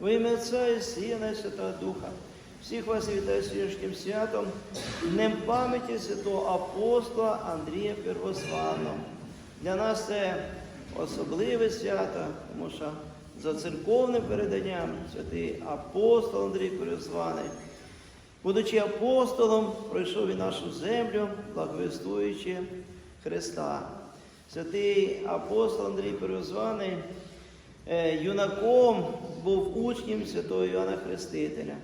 Во ім'я Отця і Сина і Святого Духа. Всіх вас вітаю сьогоднішнім святом, днем пам'яті святого апостола Андрія Первозваного. Для нас це особливе свято, тому що за церковним переданням святий апостол Андрій Первозваний, будучи апостолом, пройшов і нашу землю, благовістуючи Христа. Святий апостол Андрій Первозваний юнаком був учнем святого Іоанна Хрестителя.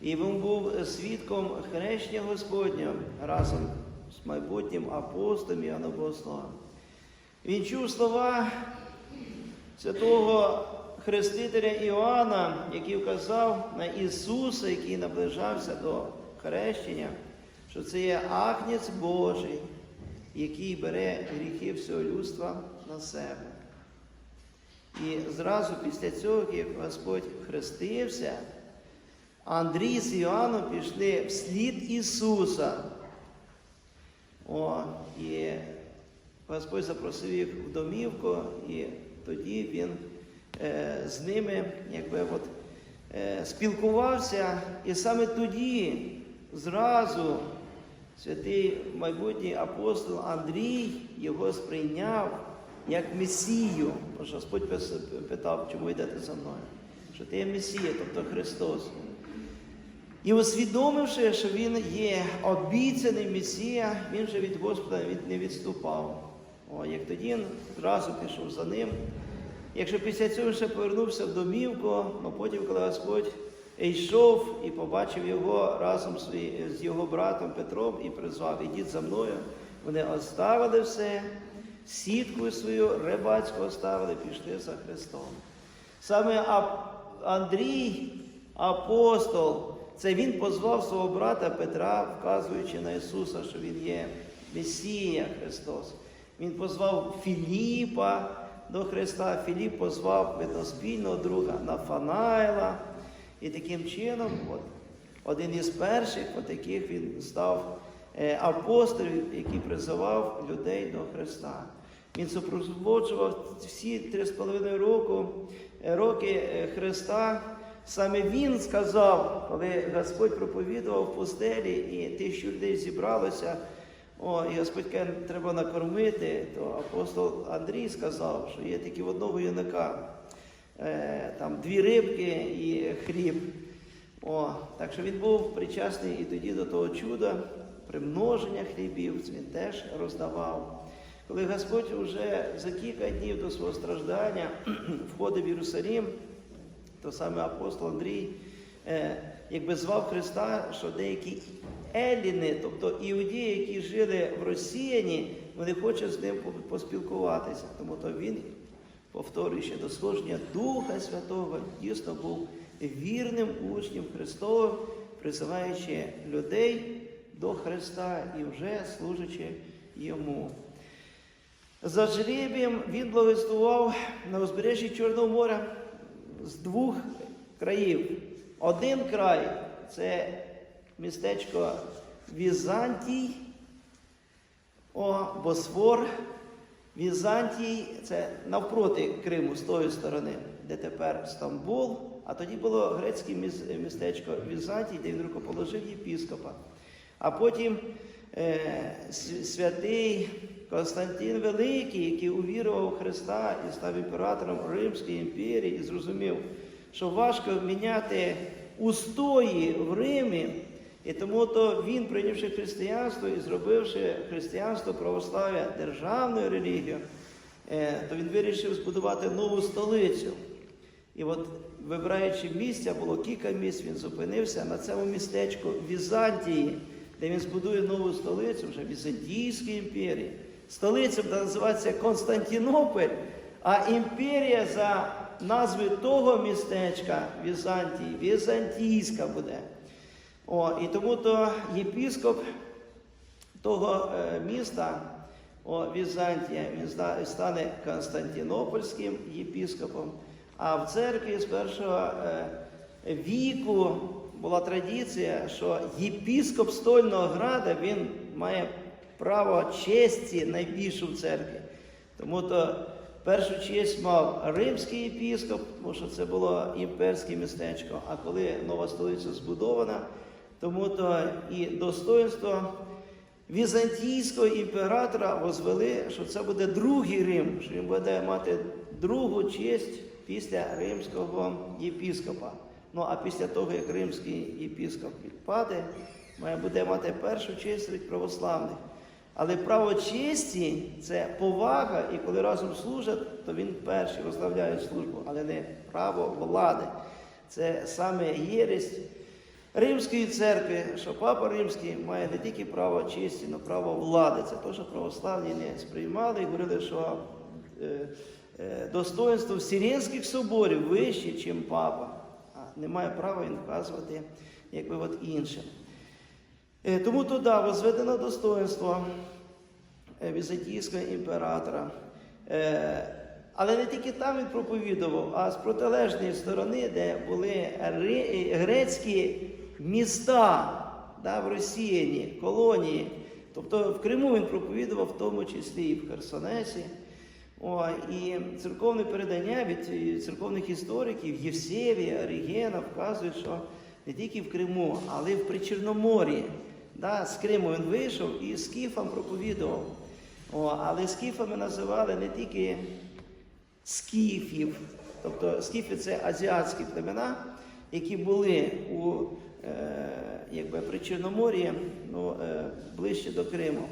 І він був свідком хрещення Господнього разом з майбутнім апостолом Іоанном Богословом. Він чув слова святого Хрестителя Іоанна, який вказав на Ісуса, який наближався до хрещення, що це є агнець Божий, який бере гріхи всього людства на себе. І зразу після цього, як Господь хрестився, Андрій з Іоанном пішли вслід Ісуса. О, і Господь запросив їх в домівку, і тоді він е, з ними якби, от, е, спілкувався. І саме тоді зразу святий майбутній апостол Андрій його сприйняв як Месію. Бо ж Господь питав, чому йдете за мною? Що ти є Месія, тобто Христос. І усвідомивши, що він є обіцяний Месія, він же від Господа не відступав. О, як тоді він одразу пішов за ним. Якщо після цього ще повернувся в домівку, ну потім, коли Господь йшов і побачив його разом з його братом Петром і призвав, ідіть за мною, вони оставили все, сітку свою рибацьку оставили, пішли за Христом. Саме Андрій, апостол, це він позвав свого брата Петра, вказуючи на Ісуса, що Він є Месія Христос. Він позвав Філіпа до Христа, Філіп позвав видноспільного друга Нафанаїла. І таким чином, от, один із перших, от яких він став е, апостолів, який призивав людей до Христа. Він супроводжував всі три з половиною року, е, роки е, Христа. Саме він сказав, коли Господь проповідував в пустелі, і тисячу людей зібралося, о, і Господь каже, треба накормити, то апостол Андрій сказав, що є тільки в одного юнака, е, там дві рибки і хліб. О, так що він був причасний і тоді до того чуда, примноження хлібів, він теж роздавав. Коли Господь вже за кілька днів до свого страждання входив в Єрусалім, то саме апостол Андрій е, якби звав Христа, що деякі еліни, тобто іудеї, які жили в Росіяні, вони хочуть з ним поспілкуватися. Тому то він, повторюючи до служення Духа Святого, дійсно був вірним учнем Христовим, призиваючи людей до Христа і вже служачи йому. За жребієм він благословував на узбережжі Чорного моря з двох країв. Один край це містечко Візантій, о, Босфор. Візантій це навпроти Криму, з тої сторони, де тепер Стамбул. А тоді було грецьке містечко Візантій, де він рукоположив єпіскопа. А потім е, святий Константин Великий, який увірував в Христа і став імператором Римської імперії, і зрозумів, що важко міняти устої в Римі, і тому то він, прийнявши християнство і зробивши християнство православ'я державною релігією, е, то він вирішив збудувати нову столицю. І от, вибираючи місця, було кілька місць, він зупинився на цьому містечку Візантії, де він збудує нову столицю вже Візантійської імперії. Столиця буде називатися Константинополь, а імперія за назвою того містечка Візантії, Візантійська буде. О, і тому то єпіскоп того е, міста, о, Візантія, він стане Константинопольським єпіскопом. А в церкві з першого е, віку була традиція, що єпіскоп стольного града він має право честі найбільшу в церкві. Тому то першу честь мав римський єпіскоп, тому що це було імперське містечко. А коли нова столиця збудована, тому то і достоинство візантійського імператора возвели, що це буде другий Рим, що він буде мати другу честь після римського єпіскопа. Ну а після того, як римський єпіскоп відпаде, має буде мати першу честь серед православних. Але право честі це повага, і коли разом служать, то він перший розславляє службу, але не право влади. Це саме єресь Римської церкви, що папа римський має не тільки право честі, але право влади. Це те, що православні не сприймали і говорили, що е, е, достоинство Вселенських соборів вище, ніж папа. А немає права він вказувати якби от іншим. Е, Тому туди возведено достоинство е, візантійського імператора. Е, Але не тільки там він проповідував, а з протилежної сторони, де були грецькі міста да, в Росіяні, колонії. Тобто в Криму він проповідував, в тому числі і в Херсонесі. О, і церковне передання від церковних істориків Євсевія, Орігена вказують, що не тільки в Криму, але й в Причорномор'ї. Да, з Криму він вийшов і скіфам проповідував. О, але скіфами називали не тільки скіфів, тобто скіфи це азіатські племена, які були у е, якби, Причорномор'ї ну, е, ближче до Криму.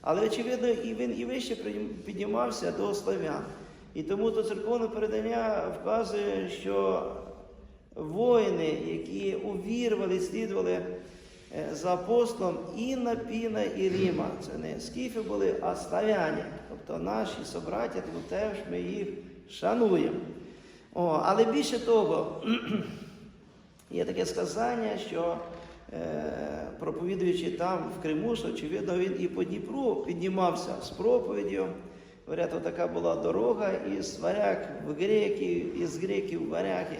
Але, очевидно, і він і вище піднімався до славян. І тому то церковне передання вказує, що воїни, які увірвали, слідували е, за апостолом Інна, Піна і Ріма. Це не скіфи були, а славяні, тобто наші собраті, тому теж ми їх шануємо. О, але більше того, Є таке сказання, що е, проповідуючи там в Криму, що очевидно він і по Дніпру піднімався з проповіддю. Говорять, така була дорога із варяг в греків, із греків в варяги.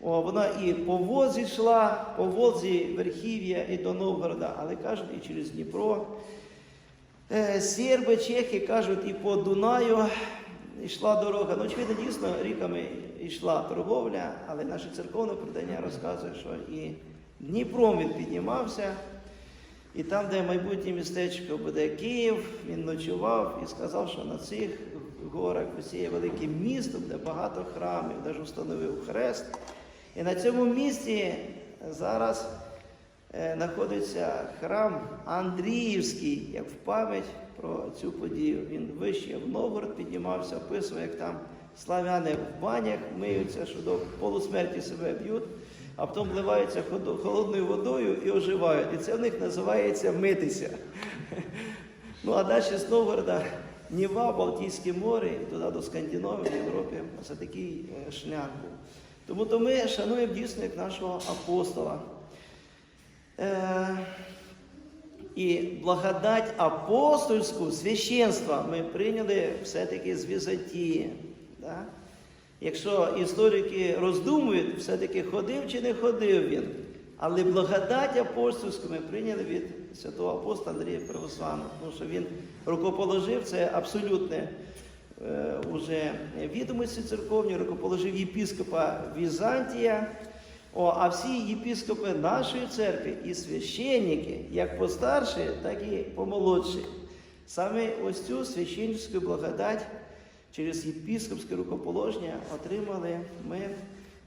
Вона і по Волзі йшла, по Волзі Верхів'я і до Новгорода, але кажуть, і через Дніпро. Е, Серби, чехи кажуть, і по Дунаю йшла дорога. Ну, очевидно, дійсно ріками йшла торговля, але наше церковне предання розказує, що і Дніпром він піднімався, і там, де майбутнє містечко буде Київ, він ночував і сказав, що на цих горах усіє велике місто, де багато храмів, навіть встановив хрест. І на цьому місці зараз е, знаходиться храм Андріївський, як в пам'ять про цю подію. Він вище в Новгород піднімався, описує, як там славяни в банях миються, що до полусмерті себе б'ють, а потім вливаються холодною водою і оживають. І це в них називається митися. Ну а далі з Новгорода Ніва, Балтійське море, туди до Скандинавії, в Європі. Це такий е, шлях був. Тому то ми шануємо дійсно як нашого апостола. Е, і благодать апостольську священства ми прийняли все-таки з Візантії. Да? Якщо історики роздумують, все-таки ходив чи не ходив він. Але благодать апостольську ми прийняли від святого апостола Андрія Православного, тому що він рукоположив це абсолютне уже відомості церковні, рукоположив єпіскопа Візантія. О, а всі єпіскопи нашої церкви і священники, як постарші, так і помолодші. Саме ось цю священницьку благодать через єпіскопське рукоположення отримали ми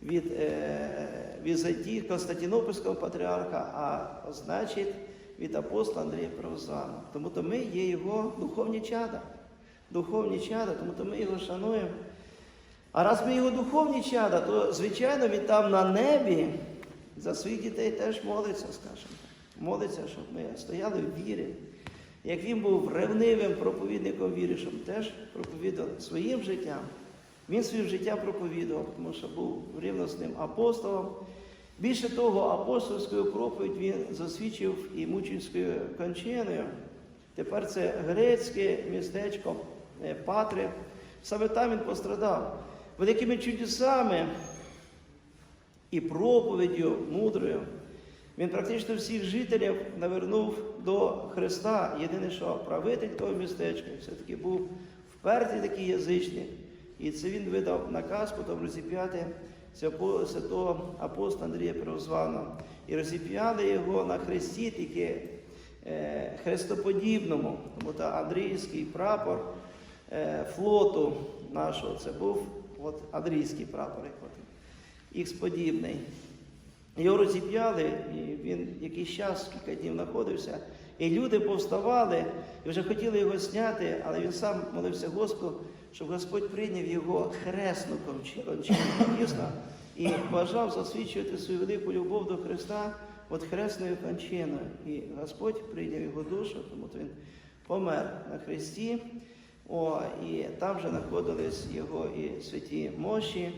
від е, Візантії, Константинопольського патріарха, а значить від апостола Андрія Православного. Тому то ми є його духовні чада. Духовні чада, тому то ми його шануємо. А раз ми його духовні чада, то звичайно він там на небі за своїх дітей теж молиться, скажімо. Молиться, щоб ми стояли в вірі. Як він був ревнивим проповідником віри, щоб теж проповідували своїм життям. Він своїм життям проповідував, тому що був рівносним апостолом. Більше того, апостольською проповідь він засвідчив і мученською кончиною. Тепер це грецьке містечко Патри. Саме там він пострадав. Великими чудесами і проповіддю мудрою. Він практично всіх жителів навернув до Христа. Єдине, що правитель того містечка все-таки був впертий такий язичник. І це він видав наказ потім розіп'яти святого апостола Андрія Первозваного. І розіп'яли його на хресті тільки е, хрестоподібному, тому та Андріївський прапор е, флоту нашого, це був от, Андрійський прапор, як от, ікс-подібний. Його розіп'яли, і він якийсь час, кілька днів знаходився. І люди повставали і вже хотіли його зняти, але він сам молився Господу, щоб Господь прийняв його хресну дійсно, і бажав засвідчувати свою велику любов до Христа от хресною кончиною. І Господь прийняв його душу, тому він помер на Христі. О, і там вже знаходились його і святі мощі.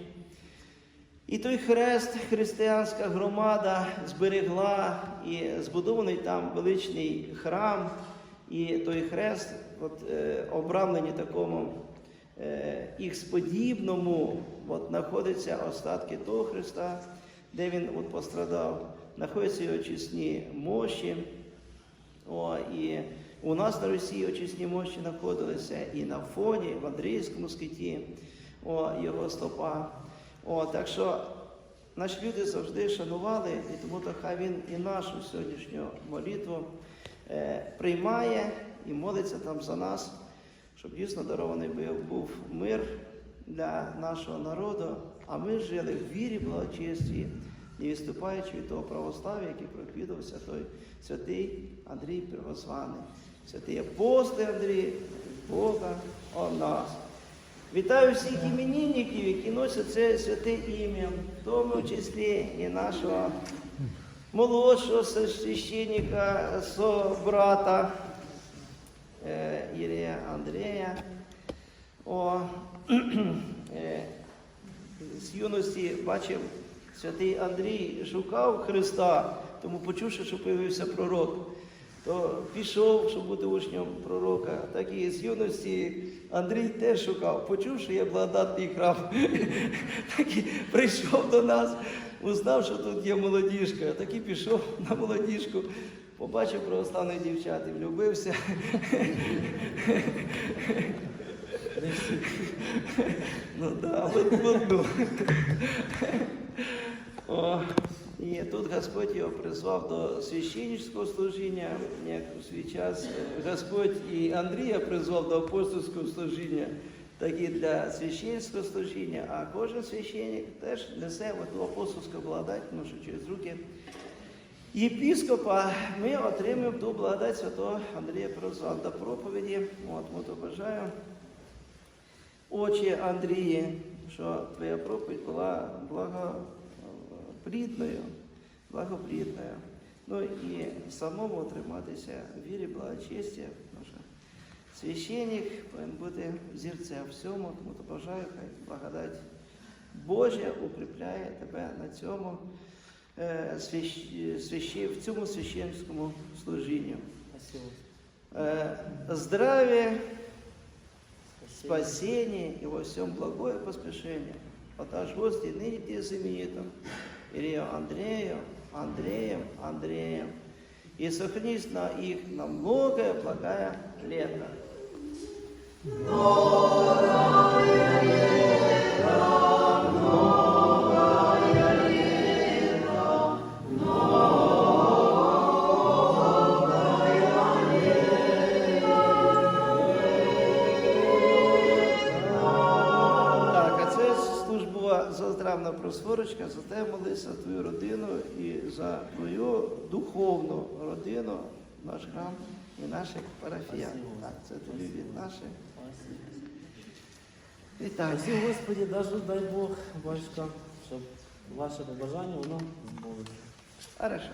І той хрест, християнська громада зберегла і збудований там величний храм, і той хрест, от, е, обрамлені такому е, ікс-подібному, от знаходяться остатки того Христа, де він от, пострадав, знаходяться його чесні мощі. О, і у нас на Росії очисні мощі знаходилися і на фоні, в Андріївському скиті, о, його стопа. О, так що наші люди завжди шанували, і тому то хай він і нашу сьогоднішню молитву е, приймає і молиться там за нас, щоб дійсно дарований був, мир для нашого народу, а ми жили в вірі, благочесті, не відступаючи від того православ'я, який проповідувався той святий Андрій Первозваний, святий апостол Андрій, Бога о нас. Вітаю всіх іменинників, які носять це святе ім'я, в тому числі і нашого молодшого священника, собрата е, Ірія Андрія. О, е, з юності бачив, святий Андрій шукав Христа, тому почувши, що появився пророк, то пішов, щоб бути учнем пророка. Так і з юності Андрій теж шукав, почув, що є благодатний храм. Так і прийшов до нас, узнав, що тут є молодіжка. Так і пішов на молодіжку, побачив православних дівчат і влюбився. Ну да, в одну. О, і тут Господь його призвав до священницького служіння, як у свій час Господь і Андрія призвав до апостольського служіння, так і для священницького служіння, а кожен священник теж несе ту апостольську благодать, тому що через руки єпіскопа ми отримуємо ту благодать святого Андрія Прозва до проповіді. От, ми то бажаю. Отче Андріє, що твоя проповідь була благоплідною, благоплідною. Ну і самому триматися в вірі, благочестя, тому що священник повинен бути зірцем всьому, тому то бажаю, хай благодать Божа укріпляє тебе на цьому е, свящ- свящ- в цьому священському служінні. Спасибо. Е, Здравия, спасение и во всем благое поспешение. Отаж гости ныне те знаменитым, Илью Андрею, Андреем, Андреем. Андреем. И сохранись на их на многое благое лето. Так, службова просворочка, за те молися за твою родину і за твою духовну родину, наш храм і наших парафіян. Так, це тобі від наших. Вітаю. Спасибо, Господи, даже дай Бог, батька, щоб ваше побажання воно збулося. Хорошо.